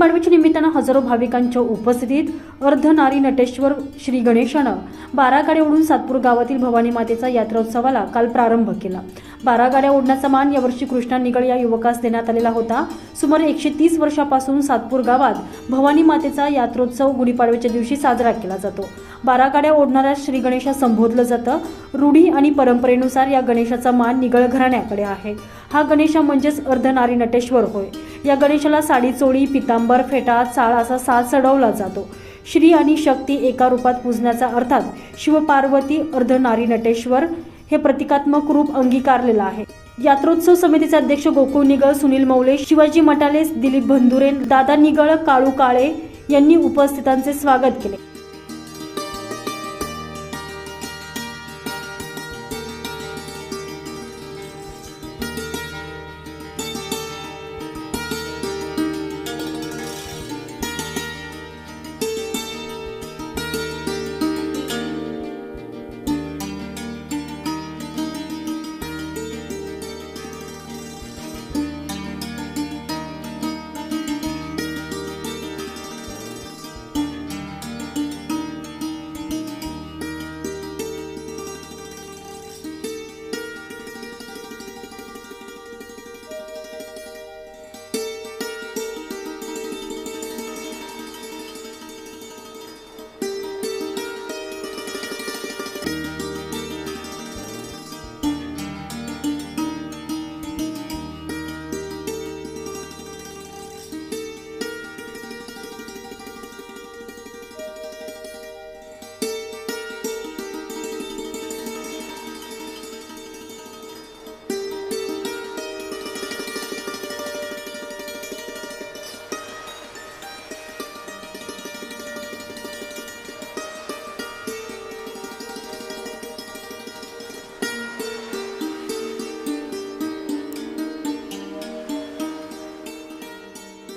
पाडव्याच्या निमित्तानं हजारो भाविकांच्या उपस्थितीत अर्धनारी नटेश्वर श्री गणेशानं बारा गाड्या ओढून सातपूर गावातील भवानी मातेचा यात्रोत्सवाला काल प्रारंभ केला. बारा गाड्या ओढण्याचा मान यावर्षी कृष्णा निगळ या युवकास देण्यात आलेला होता. सुमारे एकशे तीस वर्षापासून सातपूर गावात भवानी मातेचा यात्रोत्सव गुढीपाडव्याच्या दिवशी साजरा केला जातो. बारा गाड्या ओढणाऱ्या श्री गणेशा संबोधलं जातं. रूढी आणि परंपरेनुसार या गणेशाचा मान निगळ घराण्याकडे आहे. हा गणेशा म्हणजेच अर्धनारी नटेश्वर होय. या गणेशाला साडी चोळी पितांबर फेटा चाळ असा साज चढवला जातो. श्री आणि शक्ती एका रूपात पूजण्याचा अर्थात शिवपार्वती अर्धनारी नटेश्वर हे प्रतिकात्मक रूप अंगीकारलेलं आहे. यात्रोत्सव समितीचे अध्यक्ष गोकुळ निगळ सुनील मौले शिवाजी मटाले दिलीप बंधुरे दादा निगळ काळू काळे यांनी उपस्थितांचे स्वागत केले.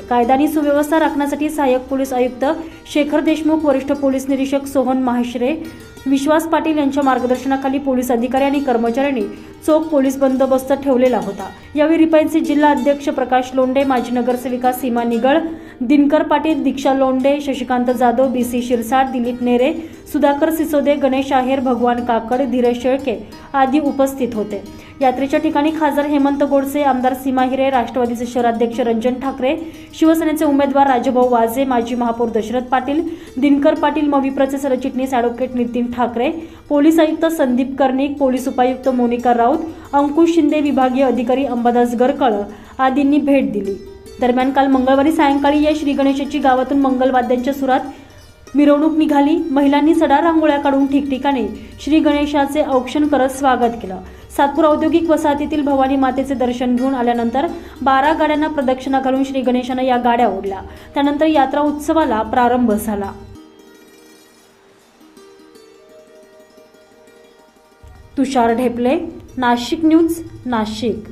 कायदा आणि सुव्यवस्था राखण्यासाठी सहाय्यक पोलीस आयुक्त शेखर देशमुख वरिष्ठ पोलीस निरीक्षक सोहन माहेश्रे विश्वास पाटील यांच्या मार्गदर्शनाखाली पोलीस अधिकारी आणि कर्मचाऱ्यांनी चोख पोलीस बंदोबस्त ठेवलेला होता. यावेळी रिपाईचे जिल्हा अध्यक्ष प्रकाश लोंडे माजी नगरसेविका सीमा निगळ दिनकर पाटील दीक्षा लोंडे शशिकांत जाधव बी सी शिरसाट दिलीप नेरे सुधाकर सिसोदे गणेश आहेर भगवान काकड धीरज शेळके आदी उपस्थित होते. यात्रेच्या ठिकाणी खासदार हेमंत गोडसे आमदार सीमा हिरे राष्ट्रवादीचे शहराध्यक्ष रंजन ठाकरे शिवसेनेचे उमेदवार राजभाऊ वाजे माजी महापौर दशरथ पाटील दिनकर पाटील मविप्रचे सरचिटणीस ॲडव्होकेट नितीन ठाकरे पोलीस आयुक्त संदीप कर्णिक पोलीस उपायुक्त मोनिका राऊत अंकुश शिंदे विभागीय अधिकारी अंबादास गरकळ आदींनी भेट दिली. दरम्यान काल मंगळवारी सायंकाळी या श्री गणेशाची गावातून मंगलवाद्यांच्या सुरात मिरवणूक निघाली. महिलांनी सडा रांगोळ्या काढून ठिकठिकाणी श्री गणेशाचे औक्षण करत स्वागत केलं. सातपूर औद्योगिक वसाहतीतील भवानी मातेचे दर्शन घेऊन आल्यानंतर बारा गाड्यांना प्रदक्षिणा घालून श्री गणेशानं या गाड्या ओढल्या. त्यानंतर यात्रा उत्सवाला प्रारंभ झाला. तुषार ढेपले नाशिक न्यूज नाशिक.